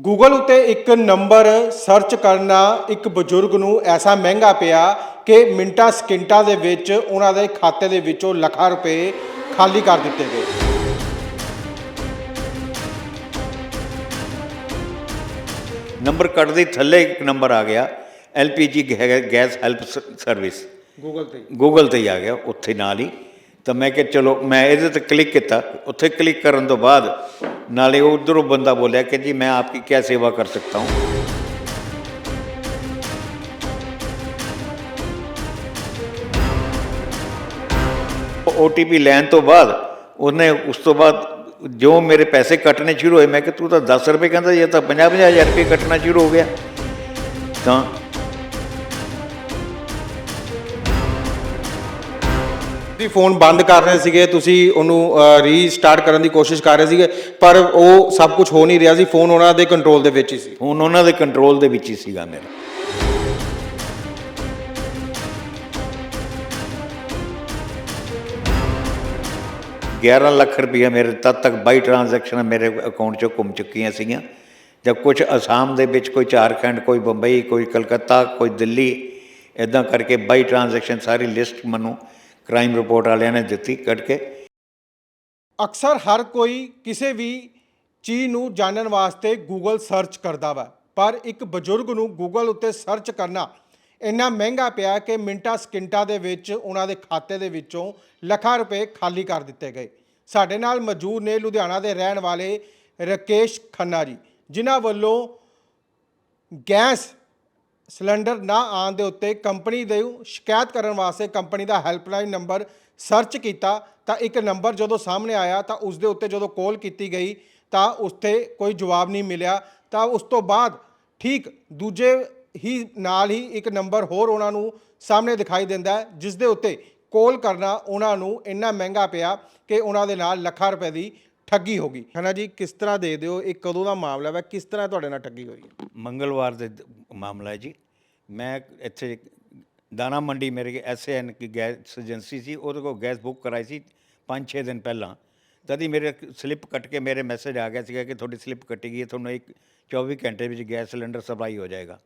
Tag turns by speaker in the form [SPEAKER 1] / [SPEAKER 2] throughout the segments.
[SPEAKER 1] Google ਉਤੇ ਇੱਕ number search ਕਰਨਾ ਇੱਕ ਬਜ਼ੁਰਗ ਨੂੰ ਐਸਾ ਮਹਿੰਗਾ ਪਿਆ ਕਿ ਮਿੰਟਾਂ ਸਕਿੰਟਾਂ ਦੇ ਵਿੱਚ ਉਹਨਾਂ ਦੇ ਖਾਤੇ ਦੇ ਵਿੱਚੋਂ ਲੱਖਾਂ ਰੁਪਏ ਖਾਲੀ ਕਰ ਦਿੱਤੇ ਗਏ।
[SPEAKER 2] ਨੰਬਰ ਕੱਟਦੇ ਹੀ ਥੱਲੇ ਇੱਕ ਨੰਬਰ ਆ ਗਿਆ LPG gas help service
[SPEAKER 1] Google ਤੇ
[SPEAKER 2] ਗੂਗਲ ਤੇ ਹੀ ਆ ਗਿਆ ਉੱਥੇ ਨਾਲ ਹੀ। ਤਾਂ ਮੈਂ ਕਿਹਾ, ਚਲੋ, ਮੈਂ ਇਹਦੇ ਤੇ ਕਲਿੱਕ ਕੀਤਾ। ਉੱਥੇ ਕਲਿੱਕ ਕਰਨ ਤੋਂ ਬਾਅਦ ਨਾਲੇ ਉਧਰੋਂ ਬੰਦਾ ਬੋਲਿਆ ਕਿ ਜੀ, ਮੈਂ ਆਪਕੀ ਕੀ ਸੇਵਾ ਕਰ ਸਕਦਾ ਹੂੰ? ਓਟੀਪੀ ਲੈਣ ਤੋਂ ਬਾਅਦ ਉਹਨੇ ਉਸ ਤੋਂ ਬਾਅਦ ਜੋ ਮੇਰੇ ਪੈਸੇ ਕੱਟਣੇ ਸ਼ੁਰੂ ਹੋਏ, ਮੈਂ ਕਿਹਾ, ਤੂੰ ਤਾਂ 10 ਰੁਪਏ ਕਹਿੰਦਾ ਇਹ ਤਾਂ 50 50000 ਰੁਪਏ ਕੱਟਣਾ ਸ਼ੁਰੂ ਹੋ ਗਿਆ। ਤਾਂ
[SPEAKER 1] ਤੁਸੀਂ ਫੋਨ ਬੰਦ ਕਰ ਰਹੇ ਸੀਗੇ, ਤੁਸੀਂ ਉਹਨੂੰ ਰੀਸਟਾਰਟ ਕਰਨ ਦੀ ਕੋਸ਼ਿਸ਼ ਕਰ ਰਹੇ ਸੀਗੇ, ਪਰ ਉਹ ਸਭ ਕੁਝ ਹੋ ਨਹੀਂ ਰਿਹਾ ਸੀ, ਫੋਨ ਉਹਨਾਂ ਦੇ ਕੰਟਰੋਲ ਦੇ ਵਿੱਚ ਹੀ ਸੀ।
[SPEAKER 2] ਫੋਨ ਉਹਨਾਂ ਦੇ ਕੰਟਰੋਲ ਦੇ ਵਿੱਚ ਹੀ ਸੀਗਾ ਮੇਰਾ। ਗਿਆਰਾਂ ਲੱਖ ਰੁਪਈਆ ਮੇਰੇ, ਤਦ ਤੱਕ ਬਾਈ ਟ੍ਰਾਂਜੈਕਸ਼ਨਾਂ ਮੇਰੇ ਅਕਾਊਂਟ 'ਚੋਂ ਘੁੰਮ ਚੁੱਕੀਆਂ ਸੀਗੀਆਂ। ਜਦ ਕੁਝ ਅਸਾਮ ਦੇ ਵਿੱਚ ਕੋਈ ਝਾਰਖੰਡ, ਕੋਈ ਬੰਬਈ, ਕੋਈ ਕਲਕੱਤਾ, ਕੋਈ ਦਿੱਲੀ ਇਦਾਂ ਕਰਕੇ ਬਾਈ ਟ੍ਰਾਂਜੈਕਸ਼ਨ ਸਾਰੀ ਲਿਸਟ ਮੈਨੂੰ ਕ੍ਰਾਈਮ ਰਿਪੋਰਟ ਵਾਲਿਆਂ ਨੇ ਦਿੱਤੀ ਕੱਢ ਕੇ।
[SPEAKER 1] ਅਕਸਰ ਹਰ ਕੋਈ ਕਿਸੇ ਵੀ ਚੀਜ਼ ਨੂੰ ਜਾਣਨ ਵਾਸਤੇ ਗੂਗਲ ਸਰਚ ਕਰਦਾ ਵਾ, ਪਰ ਇੱਕ ਬਜ਼ੁਰਗ ਨੂੰ ਗੂਗਲ ਉੱਤੇ ਸਰਚ ਕਰਨਾ ਇੰਨਾ ਮਹਿੰਗਾ ਪਿਆ ਕਿ ਮਿੰਟਾਂ ਸਕਿੰਟਾਂ ਦੇ ਵਿੱਚ ਉਹਨਾਂ ਦੇ ਖਾਤੇ ਦੇ ਵਿੱਚੋਂ ਲੱਖਾਂ ਰੁਪਏ ਖਾਲੀ ਕਰ ਦਿੱਤੇ ਗਏ। ਸਾਡੇ ਨਾਲ ਮੌਜੂਦ ਨੇ ਲੁਧਿਆਣਾ ਦੇ ਰਹਿਣ ਵਾਲੇ ਰਕੇਸ਼ ਖੰਨਾ ਜੀ, ਜਿਨ੍ਹਾਂ ਵੱਲੋਂ ਗੈਸ ਸਿਲੰਡਰ ਨਾ ਆਉਣ ਦੇ ਉੱਤੇ ਕੰਪਨੀ ਦੇ ਸ਼ਿਕਾਇਤ ਕਰਨ ਵਾਸਤੇ ਕੰਪਨੀ ਦਾ ਹੈਲਪਲਾਈਨ ਨੰਬਰ ਸਰਚ ਕੀਤਾ, ਤਾਂ ਇੱਕ ਨੰਬਰ ਜਦੋਂ ਸਾਹਮਣੇ ਆਇਆ, ਤਾਂ ਉਸ ਦੇ ਉੱਤੇ ਜਦੋਂ ਕਾਲ ਕੀਤੀ ਗਈ, ਤਾਂ ਉਸ ਤੇ ਕੋਈ ਜਵਾਬ ਨਹੀਂ ਮਿਲਿਆ। ਤਾਂ ਉਸ ਤੋਂ ਬਾਅਦ ਠੀਕ ਦੂਜੇ ਹੀ ਨਾਲ ਹੀ ਇੱਕ ਨੰਬਰ ਹੋਰ ਉਹਨਾਂ ਨੂੰ ਸਾਹਮਣੇ ਦਿਖਾਈ ਦਿੰਦਾ ਹੈ, ਜਿਸ ਦੇ ਉੱਤੇ ਕਾਲ ਕਰਨਾ ਉਹਨਾਂ ਨੂੰ ਇੰਨਾ ਮਹਿੰਗਾ ਪਿਆ ਕਿ ਉਹਨਾਂ ਦੇ ਨਾਲ ਲੱਖਾਂ ਰੁਪਏ ਦੀ ਠੱਗੀ ਹੋ ਗਈ। ਹਨਾ ਜੀ ਕਿਸ ਤਰ੍ਹਾਂ ਦੇ ਦਿਓ ਇਹ ਕਦੋਂ ਦਾ ਮਾਮਲਾ ਹੈ ਕਿਸ ਤਰ੍ਹਾਂ ਤੁਹਾਡੇ ਨਾਲ ਠੱਗੀ ਹੋਈ ਹੈ?
[SPEAKER 2] ਮੰਗਲਵਾਰ ਦੇ ਦ- ਮਾਮਲਾ ਹੈ ਜੀ। ਮੈਂ ਇੱਥੇ ਦਾਣਾ ਮੰਡੀ ਮੇਰੇ ਐਸਏਐਨ ਕੀ ਗੈਸ ਏਜੰਸੀ ਸੀ ਉਹਦੇ ਕੋਲ ਗੈਸ ਬੁੱਕ ਕਰਾਈ ਸੀ 5-6 ਦਿਨ ਪਹਿਲਾਂ। ਤਦ ਹੀ ਮੇਰੇ ਸਲਿੱਪ ਕੱਟ ਕੇ ਮੇਰੇ ਮੈਸੇਜ ਆ ਗਿਆ ਸੀਗਾ ਕਿ ਤੁਹਾਡੀ ਸਲਿੱਪ ਕੱਟੀ ਗਈ ਹੈ ਤੁਹਾਨੂੰ ਇੱਕ 24 ਘੰਟੇ ਵਿੱਚ ਗੈਸ ਸਿਲੰਡਰ ਸਪਲਾਈ ਹੋ ਜਾਏਗਾ।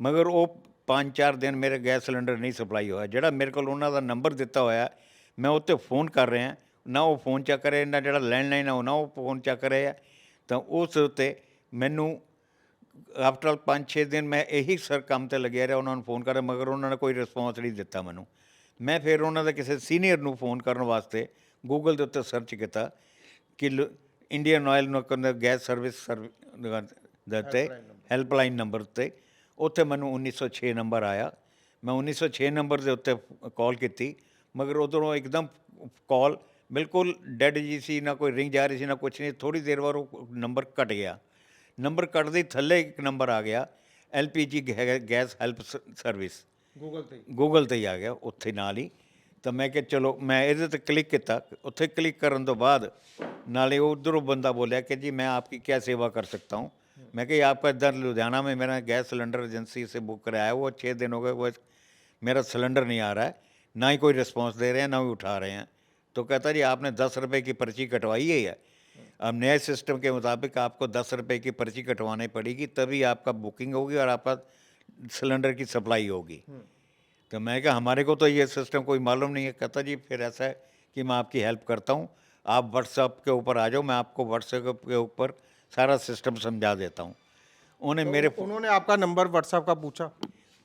[SPEAKER 2] ਮਗਰ ਉਹ 5-4 ਦਿਨ ਮੇਰੇ ਗੈਸ ਸਿਲੰਡਰ ਨਹੀਂ ਸਪਲਾਈ ਹੋਇਆ। ਜਿਹੜਾ ਮੇਰੇ ਕੋਲ ਉਹਨਾਂ ਦਾ ਨੰਬਰ ਦਿੱਤਾ ਹੋਇਆ ਮੈਂ ਉੱਤੇ ਫੋਨ ਕਰ ਰਿਹਾ। ਨਾ ਉਹ ਫੋਨ ਚੱਕ ਰਹੇ, ਨਾ ਜਿਹੜਾ ਲੈਂਡਲਾਈਨ ਆ ਉਹ, ਨਾ ਉਹ ਫੋਨ ਚੱਕ ਰਹੇ ਆ। ਤਾਂ ਉਸ ਉੱਤੇ ਮੈਨੂੰ ਆਫਟਰ 5-6 ਦਿਨ ਮੈਂ ਇਹੀ ਸਰ ਕੰਮ ਤੇ ਲੱਗਿਆ ਰਿਹਾ, ਉਹਨਾਂ ਨੂੰ ਫੋਨ ਕਰ ਮਗਰ ਉਹਨਾਂ ਨੇ ਕੋਈ ਰਿਸਪੌਂਸ ਨਹੀਂ ਦਿੱਤਾ ਮੈਨੂੰ। ਮੈਂ ਫਿਰ ਉਹਨਾਂ ਦੇ ਕਿਸੇ ਸੀਨੀਅਰ ਨੂੰ ਫੋਨ ਕਰਨ ਵਾਸਤੇ ਗੂਗਲ ਦੇ ਉੱਤੇ ਸਰਚ ਕੀਤਾ ਕਿ ਇੰਡੀਅਨ ਆਇਲ ਨੂੰ ਕਹਿੰਦੇ ਗੈਸ ਸਰਵਿਸ ਦੇ ਉੱਤੇ ਹੈਲਪਲਾਈਨ ਨੰਬਰ ਉੱਤੇ। ਉੱਥੇ ਮੈਨੂੰ 1906 ਨੰਬਰ ਆਇਆ। ਮੈਂ 1906 ਨੰਬਰ ਦੇ ਉੱਤੇ ਕਾਲ ਕੀਤੀ, ਮਗਰ ਉਧਰੋਂ ਇੱਕਦਮ ਕਾਲ ਬਿਲਕੁਲ ਡੈਡ ਜੀ ਸੀ ਨਾ ਕੋਈ ਰਿੰਗ ਜਾ ਰਹੀ ਸੀ ਨਾ ਕੁਛ ਨਹੀਂ ਥੋੜੀ ਦੇਰ ਬਾਅਦ ਉਹ ਨੰਬਰ ਕੱਟ ਗਿਆ ਨੰਬਰ ਕੱਟਦੇ ਹੀ ਥੱਲੇ ਇੱਕ ਨੰਬਰ ਆ ਗਿਆ LPG gas help service
[SPEAKER 1] Google ਤੇ
[SPEAKER 2] ਗੂਗਲ ਤੇ ਹੀ ਆ ਗਿਆ ਉੱਥੇ ਨਾਲ ਹੀ ਤਾਂ ਮੈਂ ਕਿਹਾ ਚਲੋ ਮੈਂ ਇਹਦੇ ਤੇ ਕਲਿੱਕ ਕੀਤਾ ਉੱਥੇ ਕਲਿੱਕ ਕਰਨ ਤੋਂ ਬਾਅਦ ਨਾਲੇ ਉਧਰੋਂ ਬੰਦਾ ਬੋਲਿਆ कि जी मैं आपकी क्या सेवा कर सकता हूँ मैं कि आपका इधर लुधियाना में मेरा गैस सिलेंडर एजेंसी से बुक कराया है वो छः दिन हो गए वो मेरा सिलेंडर नहीं आ रहा है ना ही कोई रिस्पांस दे रहे हैं ना ही उठा रहे हैं तो कहता जी आपने दस रुपये की पर्ची कटवाई है या अब नए सिस्टम के मुताबिक आपको दस रुपये की पर्ची कटवानी पड़ेगी तभी आपका बुकिंग होगी और आपका सिलेंडर की सप्लाई होगी। तो मैं कहा हमारे को तो ये सिस्टम कोई मालूम नहीं है। कहता जी फिर ऐसा है कि मैं आपकी हेल्प करता हूँ। आप व्हाट्सएप के ऊपर आ जाओ मैं आपको व्हाट्सएप के ऊपर सारा सिस्टम समझा देता हूँ। उन्हें तो मेरे
[SPEAKER 1] उन्होंने आपका नंबर व्हाट्सएप का पूछा?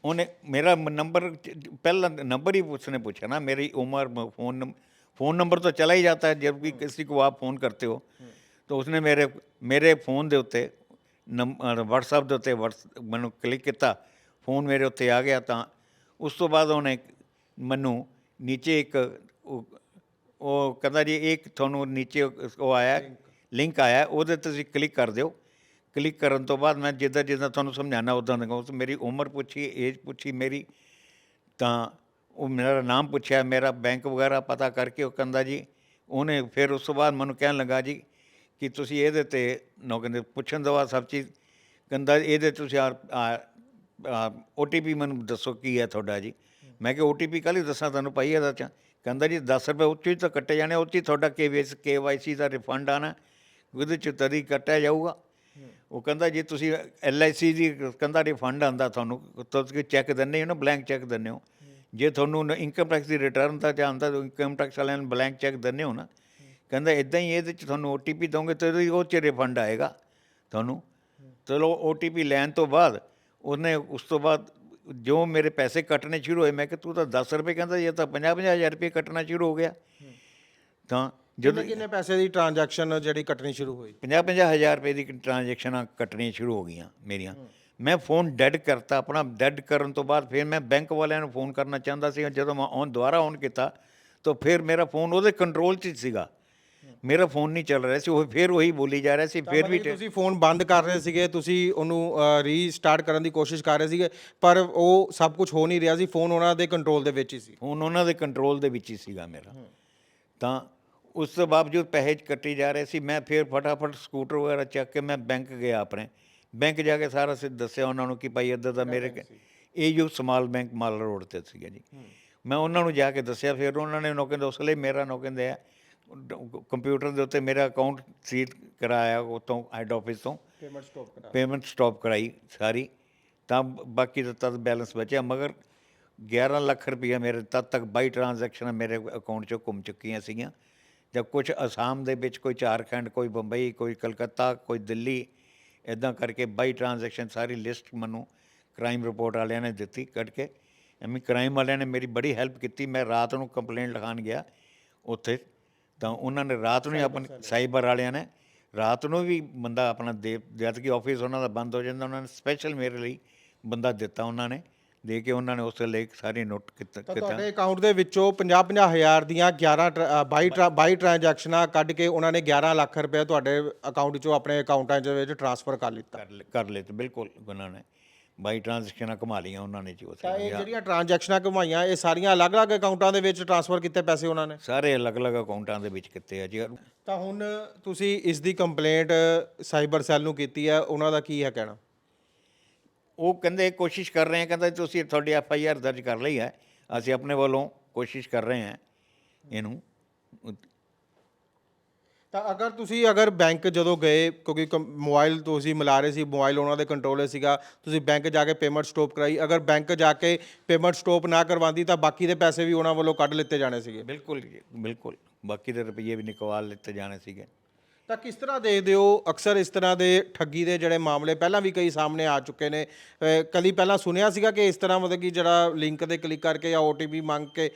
[SPEAKER 2] उन्हें मेरा नंबर पहला नंबर ही उसने पूछा ना मेरी उम्र फ़ोन नम- फ़ोन नंबर तो चला ही जाता है जब भी किसी को आप फ़ोन करते हो तो उसने मेरे मेरे फ़ोन ਦੇ ਉੱਤੇ ਨੰਬਰ WhatsApp ਦੇ ਉੱਤੇ ਵਟਸ ਮੈਨੂੰ ਕਲਿੱਕ ਕੀਤਾ ਫੋਨ ਮੇਰੇ ਉੱਤੇ ਆ ਗਿਆ ਤਾਂ ਉਸ ਤੋਂ ਬਾਅਦ ਉਹਨੇ ਮੈਨੂੰ ਨੀਚੇ ਇੱਕ ਉਹ ਉਹ ਕਹਿੰਦਾ ਜੀ ਇੱਕ ਤੁਹਾਨੂੰ ਨੀਚੇ ਉਹ ਆਇਆ ਲਿੰਕ ਆਇਆ ਉਹਦੇ ਤੇ ਤੁਸੀਂ ਕਲਿੱਕ ਕਰ ਦਿਓ ਕਲਿੱਕ ਕਰਨ ਤੋਂ ਬਾਅਦ ਮੈਂ ਜਿੱਦਾਂ ਜਿੱਦਾਂ ਤੁਹਾਨੂੰ ਸਮਝਾਣਾ ਉਦਾਂ ਦਾ ਉਸ ਮੇਰੀ ਉਮਰ ਪੁੱਛੀ ਏਜ ਪੁੱਛੀ ਮੇਰੀ ਤਾਂ ਉਹ ਮੇਰਾ ਨਾਮ ਪੁੱਛਿਆ, ਮੇਰਾ ਬੈਂਕ ਵਗੈਰਾ ਪਤਾ ਕਰਕੇ ਉਹ ਕਹਿੰਦਾ ਜੀ, ਉਹਨੇ ਫਿਰ ਉਸ ਤੋਂ ਬਾਅਦ ਮੈਨੂੰ ਕਹਿਣ ਲੱਗਾ ਜੀ ਕਿ ਤੁਸੀਂ ਇਹਦੇ ਤੇ ਨੋ ਕਹਿੰਦੇ ਪੁੱਛਣ ਤੋਂ ਬਾਅਦ ਸਭ ਚੀਜ਼ ਕਹਿੰਦਾ ਇਹਦੇ ਤੁਸੀਂ ਓਟੀਪੀ ਮੈਨੂੰ ਦੱਸੋ ਕੀ ਹੈ ਤੁਹਾਡਾ ਜੀ। ਮੈਂ ਕਿਹਾ ਓਟੀਪੀ ਕੱਲ੍ਹ ਹੀ ਦੱਸਾਂ ਤੁਹਾਨੂੰ ਪਾਈ ਇਹਦਾ ਚ? ਕਹਿੰਦਾ ਜੀ 10 ਰੁਪਏ ਉੱਚੀ ਤਾਂ ਕੱਟੇ ਜਾਣੇ, ਉੱਚੀ ਤੁਹਾਡਾ ਕੇਵਾਈਸੀ ਦਾ ਰਿਫੰਡ ਆਣਾ, ਉਹਦੇ ਚ ਤਦੀ ਕੱਟਿਆ ਜਾਊਗਾ। ਉਹ ਕਹਿੰਦਾ ਜੇ ਤੁਸੀਂ ਐਲਆਈਸੀ ਦੀ ਕਹਿੰਦਾ ਰਿਫੰਡ ਆਂਦਾ ਤੁਹਾਨੂੰ ਤੁਸੀਂ ਚੈੱਕ ਦਿੰਦੇ ਹੋ ਨਾ ਬਲੈਂਕ ਚੈੱਕ ਦਿੰਦੇ ਹੋ। ਜੇ ਤੁਹਾਨੂੰ ਇਨਕਮ ਟੈਕਸ ਦੀ ਰਿਟਰਨ ਤਾਂ ਜਾਂਦਾ ਤਾਂ ਇਨਕਮ ਟੈਕਸ ਵਾਲਿਆਂ ਨੂੰ ਬਲੈਂਕ ਚੈੱਕ ਦਿੰਦੇ ਹੋ ਨਾ ਕਹਿੰਦਾ ਇਦਾਂ ਹੀ ਇਹਦੇ ਚ ਤੁਹਾਨੂੰ ਓਟੀਪੀ ਦੋਗੇ ਤਾਂ ਉਹ ਚ ਰਿਫੰਡ ਆਏਗਾ ਤੁਹਾਨੂੰ। ਚਲੋ ਓਟੀਪੀ ਲੈਣ ਤੋਂ ਬਾਅਦ ਉਹਨੇ ਉਸ ਤੋਂ ਬਾਅਦ ਜੋ ਮੇਰੇ ਪੈਸੇ ਕੱਟਣੇ ਸ਼ੁਰੂ ਹੋਏ ਮੈਂ ਕਿ ਤੂੰ ਤਾਂ 10 ਰੁਪਏ ਕਹਿੰਦਾ ਇਹ ਤਾਂ 50 ਹਜ਼ਾਰ ਰੁਪਏ ਕੱਟਣਾ ਸ਼ੁਰੂ ਹੋ ਗਿਆ। ਤਾਂ ਜਦੋਂ
[SPEAKER 1] ਕਿੰਨੇ ਪੈਸੇ ਦੀ ਟ੍ਰਾਂਜੈਕਸ਼ਨ ਜਿਹੜੀ ਕੱਟਣੀ ਸ਼ੁਰੂ ਹੋਈ?
[SPEAKER 2] 50 ਹਜ਼ਾਰ ਰੁਪਏ ਦੀ ਟ੍ਰਾਂਜੈਕਸ਼ਨਾਂ ਕੱਟਣੀਆਂ ਸ਼ੁਰੂ ਹੋ ਗਈਆਂ ਮੇਰੀਆਂ। ਮੈਂ ਫੋਨ ਡੈਡ ਕਰਤਾ ਆਪਣਾ ਡੈਡ ਕਰਨ ਤੋਂ ਬਾਅਦ ਫਿਰ ਮੈਂ ਬੈਂਕ ਵਾਲਿਆਂ ਨੂੰ ਫੋਨ ਕਰਨਾ ਚਾਹੁੰਦਾ ਸੀ ਜਦੋਂ ਮੈਂ ਔਨ ਦੁਬਾਰਾ ਔਨ ਕੀਤਾ ਤਾਂ ਫਿਰ ਮੇਰਾ ਫੋਨ ਉਹਦੇ ਕੰਟਰੋਲ 'ਚ ਹੀ ਸੀਗਾ। ਮੇਰਾ ਫੋਨ ਨਹੀਂ ਚੱਲ ਰਿਹਾ ਸੀ ਉਹ ਫਿਰ ਉਹੀ ਬੋਲੀ ਜਾ ਰਿਹਾ ਸੀ ਫਿਰ ਵੀ
[SPEAKER 1] ਤੁਸੀਂ ਫੋਨ ਬੰਦ ਕਰ ਰਹੇ ਸੀਗੇ ਤੁਸੀਂ ਉਹਨੂੰ ਰੀਸਟਾਰਟ ਕਰਨ ਦੀ ਕੋਸ਼ਿਸ਼ ਕਰ ਰਹੇ ਸੀਗੇ ਪਰ ਉਹ ਸਭ ਕੁਝ ਹੋ ਨਹੀਂ ਰਿਹਾ ਸੀ ਫੋਨ ਉਹਨਾਂ ਦੇ ਕੰਟਰੋਲ ਦੇ ਵਿੱਚ ਹੀ ਸੀ।
[SPEAKER 2] ਫੋਨ ਉਹਨਾਂ ਦੇ ਕੰਟਰੋਲ ਦੇ ਵਿੱਚ ਹੀ ਸੀਗਾ ਮੇਰਾ। ਤਾਂ ਉਸ ਤੋਂ ਬਾਵਜੂਦ ਪੈਸੇ ਕੱਟੀ ਜਾ ਰਹੇ ਸੀ ਮੈਂ ਫਿਰ ਫਟਾਫਟ ਸਕੂਟਰ ਵਗੈਰਾ ਚੱਕ ਕੇ ਮੈਂ ਬੈਂਕ ਗਿਆ ਆਪਣੇ। ਬੈਂਕ ਜਾ ਕੇ ਸਾਰਾ ਸਿੱਧ ਦੱਸਿਆ ਉਹਨਾਂ ਨੂੰ ਕਿ ਭਾਈ ਇੱਦਾਂ ਦਾ ਮੇਰੇ ਇਹ ਜੋ ਸਮਾਲ ਬੈਂਕ ਮਾਲ ਰੋਡ ਤੇ ਸੀਗਾ ਜੀ। ਮੈਂ ਉਹਨਾਂ ਨੂੰ ਜਾ ਕੇ ਦੱਸਿਆ ਫਿਰ ਉਹਨਾਂ ਨੇ ਨੋ ਕਹਿੰਦੇ ਉਸ ਲਈ ਮੇਰਾ ਨੋ ਕਹਿੰਦੇ ਆ ਕੰਪਿਊਟਰ ਦੇ ਉੱਤੇ ਮੇਰਾ ਅਕਾਊਂਟ ਸੀਟ ਕਰਾਇਆ ਉਤੋਂ ਹੈਡ ਆਫਿਸ ਤੋਂ।
[SPEAKER 1] ਪੇਮੈਂਟ ਸਟਾਪ ਕਰਾ
[SPEAKER 2] ਪੇਮੈਂਟ ਸਟਾਪ ਕਰਾਈ ਸਾਰੀ। ਤਾਂ ਬਾਕੀ ਦਾ ਤਦ ਬੈਲੈਂਸ ਬਚਿਆ ਮਗਰ 11 ਲੱਖ ਰੁਪਈਆ ਮੇਰੇ ਤਦ ਤੱਕ 22 ਟ੍ਰਾਂਜੈਕਸ਼ਨਾਂ ਮੇਰੇ ਅਕਾਊਂਟ 'ਚੋਂ ਘੁੰਮ ਚੁੱਕੀਆਂ ਸੀਗੀਆਂ। ਜਦ ਕੁਝ ਅਸਾਮ ਦੇ ਵਿੱਚ ਕੋਈ ਝਾਰਖੰਡ ਕੋਈ ਬੰਬਈ ਕੋਈ ਕਲਕੱਤਾ ਕੋਈ ਦਿੱਲੀ ਇਦਾਂ ਕਰਕੇ 22 ਟ੍ਰਾਂਜੈਕਸ਼ਨ ਸਾਰੀ ਲਿਸਟ ਮੈਨੂੰ ਕ੍ਰਾਈਮ ਰਿਪੋਰਟ ਵਾਲਿਆਂ ਨੇ ਦਿੱਤੀ ਕੱਢ ਕੇ। ਐਵੇਂ ਕ੍ਰਾਈਮ ਵਾਲਿਆਂ ਨੇ ਮੇਰੀ ਬੜੀ ਹੈਲਪ ਕੀਤੀ ਮੈਂ ਰਾਤ ਨੂੰ ਕੰਪਲੇਂਟ ਲਿਖਾਉਣ ਗਿਆ ਉੱਥੇ। ਤਾਂ ਉਹਨਾਂ ਨੇ ਰਾਤ ਨੂੰ ਹੀ ਆਪਣੀ ਸਾਈਬਰ ਵਾਲਿਆਂ ਨੇ ਰਾਤ ਨੂੰ ਵੀ ਬੰਦਾ ਆਪਣਾ ਦੇ ਜਦ ਕਿ ਆਫਿਸ ਉਹਨਾਂ ਦਾ ਬੰਦ ਹੋ ਜਾਂਦਾ ਉਹਨਾਂ ਨੇ ਸਪੈਸ਼ਲ ਮੇਰੇ ਲਈ ਬੰਦਾ ਦਿੱਤਾ ਉਹਨਾਂ ਨੇ। ਦੇ ਕੇ ਉਹਨਾਂ ਨੇ ਉਸ ਲਈ ਸਾਰੀ ਨੋਟ ਕੀਤਾ
[SPEAKER 1] ਤਾਂ ਤੁਹਾਡੇ ਅਕਾਊਂਟ ਦੇ ਵਿੱਚੋਂ 50 ਹਜ਼ਾਰ ਦੀਆਂ 11 ਟਰ- ਅ, 22 ਟਰਾ- 22 ਟ੍ਰਾਂਜੈਕਸ਼ਨਾਂ ਕੱਢ ਕੇ ਉਹਨਾਂ ਨੇ 11 ਲੱਖ ਰੁਪਏ ਤੁਹਾਡੇ ਅਕਾਊਂਟ 'ਚੋਂ ਆਪਣੇ ਅਕਾਊਂਟਾਂ ਦੇ ਵਿੱਚ ਟ੍ਰਾਂਸਫਰ ਕਰ ਲਿੱਤਾ।
[SPEAKER 2] ਕਰ ਲਏ ਤੇ ਬਿਲਕੁਲ ਉਹਨਾਂ ਨੇ ਬਾਈ ਟ੍ਰਾਂਜੈਕਸ਼ਨਾਂ ਕਮਾ ਲਈਆਂ ਉਹਨਾਂ ਨੇ ਜੀ ਉਸ
[SPEAKER 1] ਤਾਂ ਇਹ ਜਿਹੜੀਆਂ ਟ੍ਰਾਂਜੈਕਸ਼ਨਾਂ ਘੁਮਾਈਆਂ ਇਹ ਸਾਰੀਆਂ ਅਲੱਗ-ਅਲੱਗ ਅਕਾਊਂਟਾਂ ਦੇ ਵਿੱਚ ਟ੍ਰਾਂਸਫਰ ਕੀਤੇ ਪੈਸੇ ਉਹਨਾਂ ਨੇ?
[SPEAKER 2] ਸਾਰੇ ਅਲੱਗ-ਅਲੱਗ ਅਕਾਊਂਟਾਂ ਦੇ ਵਿੱਚ ਕੀਤੇ ਆ ਜੀ।
[SPEAKER 1] ਤਾਂ ਹੁਣ ਤੁਸੀਂ ਇਸ ਦੀ ਕੰਪਲੇਂਟ ਸਾਈਬਰ ਸੈੱਲ ਨੂੰ ਕੀਤੀ ਹੈ ਉਹਨਾਂ ਦਾ ਕੀ ਹੈ ਕਹਿਣਾ?
[SPEAKER 2] ਉਹ ਕਹਿੰਦੇ ਕੋਸ਼ਿਸ਼ ਕਰ ਰਹੇ ਆ ਕਹਿੰਦਾ ਤੁਸੀਂ ਤੁਹਾਡੀ ਐਫ ਆਈ ਆਰ ਦਰਜ ਕਰ ਲਈ ਹੈ ਅਸੀਂ ਆਪਣੇ ਵੱਲੋਂ ਕੋਸ਼ਿਸ਼ ਕਰ ਰਹੇ ਹਾਂ ਇਹਨੂੰ।
[SPEAKER 1] ਤਾਂ ਅਗਰ ਤੁਸੀਂ ਅਗਰ ਬੈਂਕ ਜਦੋਂ ਗਏ ਕਿਉਂਕਿ ਕੰ- ਮੋਬਾਈਲ ਤੁਸੀਂ ਮਿਲਾ ਰਹੇ ਸੀ ਮੋਬਾਈਲ ਉਹਨਾਂ ਦੇ ਕੰਟਰੋਲ 'ਚ ਸੀਗਾ ਤੁਸੀਂ ਬੈਂਕ ਜਾ ਕੇ ਪੇਮੈਂਟ ਸਟਾਪ ਕਰਾਈ ਅਗਰ ਬੈਂਕ ਜਾ ਕੇ ਪੇਮੈਂਟ ਸਟਾਪ ਨਾ ਕਰਵਾਉਂਦੀ ਤਾਂ ਬਾਕੀ ਦੇ ਪੈਸੇ ਵੀ ਉਹਨਾਂ ਵੱਲੋਂ ਕੱਢ ਲਿੱਤੇ ਜਾਣੇ ਸੀਗੇ।
[SPEAKER 2] ਬਿਲਕੁਲ ਜੀ, ਬਿਲਕੁਲ। ਬਾਕੀ ਦੇ ਰੁਪਈਏ ਵੀ ਨਿਕਵਾਲ ਲਿੱਤੇ ਜਾਣੇ ਸੀਗੇ।
[SPEAKER 1] ਤਾਂ ਕਿਸ ਤਰ੍ਹਾਂ ਦੇਖਦੇ ਹੋ ਅਕਸਰ ਇਸ ਤਰ੍ਹਾਂ ਦੇ ਠੱਗੀ ਦੇ ਜਿਹੜੇ ਮਾਮਲੇ ਪਹਿਲਾਂ ਵੀ ਕਈ ਸਾਹਮਣੇ ਆ ਚੁੱਕੇ ਨੇ? ਅਹ ਕਦੀ ਪਹਿਲਾਂ ਸੁਣਿਆ ਸੀਗਾ ਕਿ ਇਸ ਤਰ੍ਹਾਂ ਮਤਲਬ ਕਿ ਜਿਹੜਾ ਲਿੰਕ ਤੇ ਕਲਿੱਕ ਕਰਕੇ ਜਾਂ OTP ਮੰਗ ਕੇ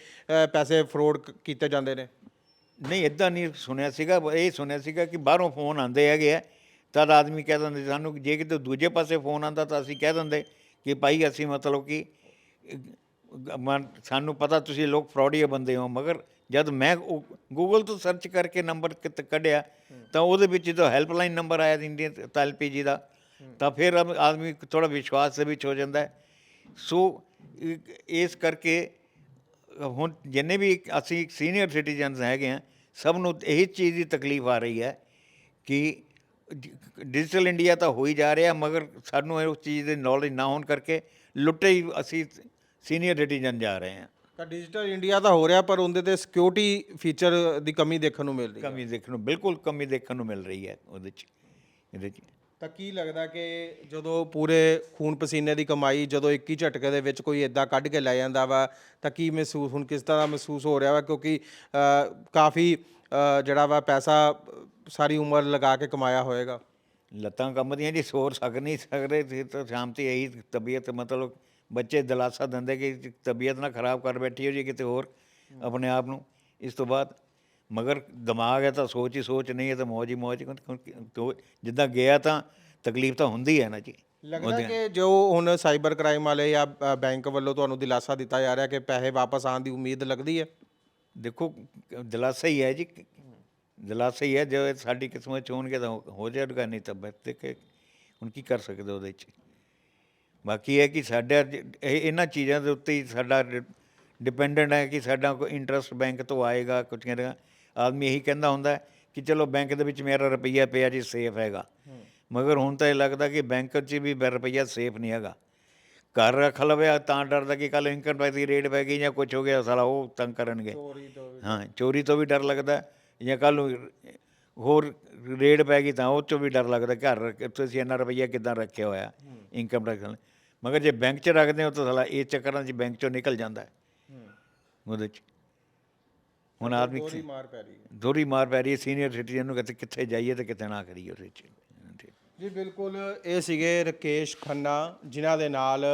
[SPEAKER 1] ਪੈਸੇ ਫਰੋਡ ਕੀਤੇ ਜਾਂਦੇ ਨੇ?
[SPEAKER 2] ਨਹੀਂ ਇਦਾਂ ਨਹੀਂ ਸੁਣਿਆ ਸੀਗਾ। ਇਹ ਸੁਣਿਆ ਸੀਗਾ ਕਿ ਬਾਹਰੋਂ ਫੋਨ ਆਉਂਦੇ ਹੈਗੇ ਆ। ਤਦ ਆਦਮੀ ਕਹਿ ਦਿੰਦੇ ਸਾਨੂੰ ਜੇ ਕਿਤੇ ਦੂਜੇ ਪਾਸੇ ਫੋਨ ਆਂਦਾ ਤਾਂ ਅਸੀਂ ਕਹਿ ਦਿੰਦੇ ਕਿ ਭਾਈ ਅਸੀਂ ਮਤਲਬ ਕਿ ਮਨ- ਸਾਨੂੰ ਪਤਾ ਤੁਸੀਂ ਲੋਕ ਫਰਾਡੀਆ ਬੰਦੇ ਹੋ, ਮਗਰ ਜਦ ਮੈਂ ਗੂਗਲ ਤੋਂ ਸਰਚ ਕਰਕੇ ਨੰਬਰ ਕਿਤੇ ਕੱਢਿਆ, ਤਾਂ ਉਹਦੇ ਵਿੱਚ ਜਦੋਂ ਹੈਲਪਲਾਈਨ ਨੰਬਰ ਆਇਆ ਇੰਡੀਅਨ ਐਲਪੀਜੀ ਦਾ, ਤਾਂ ਫਿਰ ਆਦਮੀ ਥੋੜਾ ਵਿਸ਼ਵਾਸ ਦੇ ਵਿੱਚ ਹੋ ਜਾਂਦਾ ਸੋ ਇਸ ਕਰਕੇ ਹੁਣ ਜਿੰਨੇ ਵੀ ਅਸੀਂ ਸੀਨੀਅਰ ਸਿਟੀਜ਼ਨਸ ਹੈਗੇ ਆ ਸਭ ਨੂੰ ਇਹੀ ਚੀਜ਼ ਦੀ ਤਕਲੀਫ ਆ ਰਹੀ ਹੈ ਕਿ ਡਿਜੀਟਲ ਇੰਡੀਆ ਤਾਂ ਹੋ ਹੀ ਜਾ ਰਿਹਾ, ਮਗਰ ਸਾਨੂੰ ਉਸ ਚੀਜ਼ ਦੀ ਨੌਲੇਜ ਨਾ ਹੋਣ ਕਰਕੇ ਲੁੱਟੇ ਹੀ ਅਸੀਂ ਸੀਨੀਅਰ ਸਿਟੀਜ਼ਨ ਜਾ ਰਹੇ ਹਾਂ।
[SPEAKER 1] ਤਾਂ ਡਿਜੀਟਲ ਇੰਡੀਆ ਤਾਂ ਹੋ ਰਿਹਾ ਪਰ ਉਹਦੇ ਤੇ ਸਿਕਿਉਰਿਟੀ ਫੀਚਰ ਦੀ ਕਮੀ ਦੇਖਣ ਨੂੰ ਮਿਲ ਰਹੀ ਹੈ।
[SPEAKER 2] ਕਮੀ ਦੇਖਣ ਨੂੰ ਬਿਲਕੁਲ ਕਮੀ ਦੇਖਣ ਨੂੰ ਮਿਲ ਰਹੀ ਹੈ ਉਹਦੇ 'ਚ ਇਹਦੇ 'ਚ।
[SPEAKER 1] ਤਾਂ ਕੀ ਲੱਗਦਾ ਕਿ ਜਦੋਂ ਪੂਰੇ ਖੂਨ ਪਸੀਨੇ ਦੀ ਕਮਾਈ ਜਦੋਂ ਇੱਕ ਹੀ ਝਟਕੇ ਦੇ ਵਿੱਚ ਕੋਈ ਇਦਾਂ ਕੱਢ ਕੇ ਲੈ ਜਾਂਦਾ ਵਾ ਤਾਂ ਕੀ ਮਹਿਸੂਸ ਹੁਣ ਕਿਸ ਤਰ੍ਹਾਂ ਮਹਿਸੂਸ ਹੋ ਰਿਹਾ ਵਾ? ਕਿਉਂਕਿ ਕਾਫੀ ਜਿਹੜਾ ਵਾ ਪੈਸਾ ਸਾਰੀ ਉਮਰ ਲਗਾ ਕੇ ਕਮਾਇਆ ਹੋਏਗਾ।
[SPEAKER 2] ਲੱਤਾਂ ਕੰਬਦੀਆਂ ਜੀ ਸੋਰ ਸਕ ਨਹੀਂ ਸਕਦੇ ਤੇ ਤਾਂ ਸ਼ਾਮ ਤੇ ਇਹੀ ਤਬੀਅਤ ਮਤਲਬ ਬੱਚੇ ਦਿਲਾਸਾ ਦਿੰਦੇ ਕਿ ਤਬੀਅਤ ਨਾ ਖਰਾਬ ਕਰ ਬੈਠੀ ਹੋ ਜੀ ਕਿਤੇ ਹੋਰ ਆਪਣੇ ਆਪ ਨੂੰ। ਇਸ ਤੋਂ ਬਾਅਦ ਮਗਰ ਦਿਮਾਗ ਹੈ ਤਾਂ ਸੋਚ ਹੀ ਸੋਚ ਨਹੀਂ ਹੈ ਤਾਂ ਮੌਜ ਹੀ ਮੌਜ। ਜਿੱਦਾਂ ਗਿਆ ਤਾਂ ਤਕਲੀਫ ਤਾਂ ਹੁੰਦੀ ਹੈ ਨਾ ਜੀ।
[SPEAKER 1] ਲੱਗਦਾ ਕਿ ਜੋ ਹੁਣ ਸਾਈਬਰ ਕ੍ਰਾਈਮ ਵਾਲੇ ਜਾਂ ਬੈਂਕ ਵੱਲੋਂ ਤੁਹਾਨੂੰ ਦਿਲਾਸਾ ਦਿੱਤਾ ਜਾ ਰਿਹਾ ਕਿ ਪੈਸੇ ਵਾਪਸ ਆਉਣ ਦੀ ਉਮੀਦ ਲੱਗਦੀ ਹੈ?
[SPEAKER 2] ਦੇਖੋ ਦਿਲਾਸਾ ਹੀ ਹੈ ਜੀ। ਦਿਲਾਸਾ ਹੀ ਹੈ ਜੇ ਸਾਡੀ ਕਿਸਮਤ ਚ ਹੋਣਗੇ ਤਾਂ ਹੋ- ਜਾਏਗਾ ਨਹੀਂ ਤਾਂ ਬਸ ਤੇ ਕਿ ਹੁਣ ਕੀ ਕਰ ਸਕਦੇ ਉਹਦੇ ਚ। ਬਾਕੀ ਇਹ ਕਿ ਸਾਡਾ ਇਹ ਇਹਨਾਂ ਚੀਜ਼ਾਂ ਦੇ ਉੱਤੇ ਹੀ ਸਾਡਾ ਡਿਪੈਂਡੈਂਟ ਹੈ ਕਿ ਸਾਡਾ ਕੋਈ ਇੰਟਰਸਟ ਬੈਂਕ ਤੋਂ ਆਏਗਾ ਕੁਝ ਕਹਿੰਦਾ ਆਦਮੀ ਇਹੀ ਕਹਿੰਦਾ ਹੁੰਦਾ ਹੈ ਕਿ ਚਲੋ ਬੈਂਕ ਦੇ ਵਿੱਚ ਮੇਰਾ ਰੁਪਈਆ ਪਿਆ ਜੀ ਸੇਫ ਹੈਗਾ। ਮਗਰ ਹੁਣ ਤਾਂ ਇਹ ਲੱਗਦਾ ਕਿ ਬੈਂਕ 'ਚ ਵੀ ਬ- ਰੁਪਈਆ ਸੇਫ ਨਹੀਂ ਹੈਗਾ। ਘਰ ਰੱਖ ਲਵੇ ਤਾਂ ਡਰਦਾ ਕਿ ਕੱਲ ਇਨਕਮ ਟੈਕਸ ਦੀ ਰੇਟ ਪੈ ਗਈ ਜਾਂ ਕੁਝ ਹੋ ਗਿਆ ਸਾਲਾ ਉਹ ਤੰਗ ਕਰਨਗੇ। ਹਾਂ ਚੋਰੀ ਤੋਂ ਵੀ ਡਰ ਲੱਗਦਾ ਹੈ ਜਾਂ ਕੱਲ ਨੂੰ ਹੋਰ ਰੇਡ ਪੈ ਗਈ ਤਾਂ ਉਹ 'ਚੋਂ ਵੀ ਡਰ ਲੱਗਦਾ ਘਰ ਰੱਖ- ਤੁਸੀਂ ਇੰਨਾ ਰੁਪਈਆ ਕਿੱਦਾਂ ਰੱਖਿਆ ਹੋਇਆ ਇਨਕਮ ਟੈਕਸ ਨਾਲ? ਮਗਰ ਜੇ ਬੈਂਕ 'ਚ ਰੱਖਦੇ ਹੋ ਤਾਂ ਸਾਲਾ ਇਹ ਚੱਕਰਾਂ 'ਚ ਬੈਂਕ 'ਚੋਂ ਨਿਕਲ ਜਾਂਦਾ ਹੈ। ਉਹਦੇ 'ਚ। ਹੁਣ ਆਦਮੀ
[SPEAKER 1] ਦੋਰੀ ਮਾਰ ਪੈ ਰਹੀ ਹੈ।
[SPEAKER 2] ਦੋਰੀ ਮਾਰ ਪੈ ਰਹੀ ਹੈ। ਸੀਨੀਅਰ ਸਿਟੀਜ਼ਨ ਨੂੰ ਕਿਤੇ ਕਿੱਥੇ ਜਾਈਏ ਤੇ ਕਿੱਥੇ ਨਾ ਕਰੀਏ ਉਹਦੇ 'ਚ।
[SPEAKER 1] ਜੀ ਬਿਲਕੁਲ ਇਹ ਸੀਗੇ ਰਕੇਸ਼ ਖੰਨਾ ਜਿਨ੍ਹਾਂ ਦੇ ਨਾਲ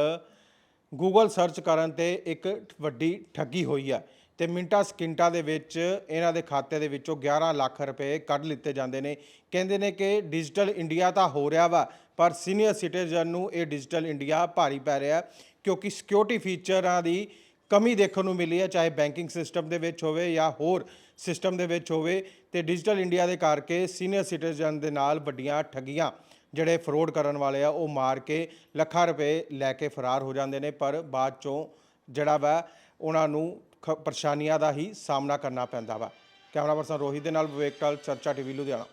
[SPEAKER 1] ਗੂਗਲ ਸਰਚ ਕਰਨ ਤੇ ਇੱਕ ਵੱਡੀ ਠੱਗੀ ਹੋਈ ਹੈ ਤੇ ਮਿੰਟਾਂ ਸਕਿੰਟਾਂ ਦੇ ਵਿੱਚ ਇਹਨਾਂ ਦੇ ਖਾਤੇ ਦੇ ਵਿੱਚੋਂ 11 ਲੱਖ ਰੁਪਏ ਕੱਢ ਲਿੱਤੇ ਜਾਂਦੇ ਨੇ। ਕਹਿੰਦੇ ਨੇ ਕਿ ਡਿਜੀਟਲ ਇੰਡੀਆ ਤਾਂ ਹੋ ਰਿਹਾ ਵਾ ਪਰ ਸੀਨੀਅਰ ਸਿਟੀਜ਼ਨ ਨੂੰ ਇਹ ਡਿਜੀਟਲ ਇੰਡੀਆ ਭਾਰੀ ਪੈ ਰਿਹਾ ਕਿਉਂਕਿ ਸਿਕਿਉਰਿਟੀ ਫੀਚਰਾਂ ਦੀ ਕਮੀ ਦੇਖਣ ਨੂੰ ਮਿਲੀ ਹੈ, ਚਾਹੇ ਬੈਂਕਿੰਗ ਸਿਸਟਮ ਦੇ ਵਿੱਚ ਹੋਵੇ ਜਾਂ ਹੋਰ ਸਿਸਟਮ ਦੇ ਵਿੱਚ ਹੋਵੇ, ਤੇ ਡਿਜੀਟਲ ਇੰਡੀਆ ਦੇ ਕਰਕੇ ਸੀਨੀਅਰ ਸਿਟੀਜ਼ਨ ਦੇ ਨਾਲ ਵੱਡੀਆਂ ਠੱਗੀਆਂ ਜਿਹੜੇ ਫਰੋਡ ਕਰਨ ਵਾਲੇ ਆ, ਉਹ ਮਾਰ ਕੇ ਲੱਖਾਂ ਰੁਪਏ ਲੈ ਕੇ ਫਰਾਰ ਹੋ ਜਾਂਦੇ ਨੇ, ਪਰ ਬਾਅਦ ਚੋਂ ਜਿਹੜਾ ਵਾ, ਉਹਨਾਂ ਨੂੰ ਖ- ਪਰੇਸ਼ਾਨੀਆਂ ਦਾ ਹੀ ਸਾਹਮਣਾ ਕਰਨਾ ਪੈਂਦਾ ਵਾ। ਕੈਮਰਾ ਪਰਸਨ ਰੋਹਿਤ ਦੇ ਨਾਲ ਵਿਵੇਕ ਕਾਲ ਚਰਚਾ ਟੀਵੀ ਲੁਧਿਆਣਾ।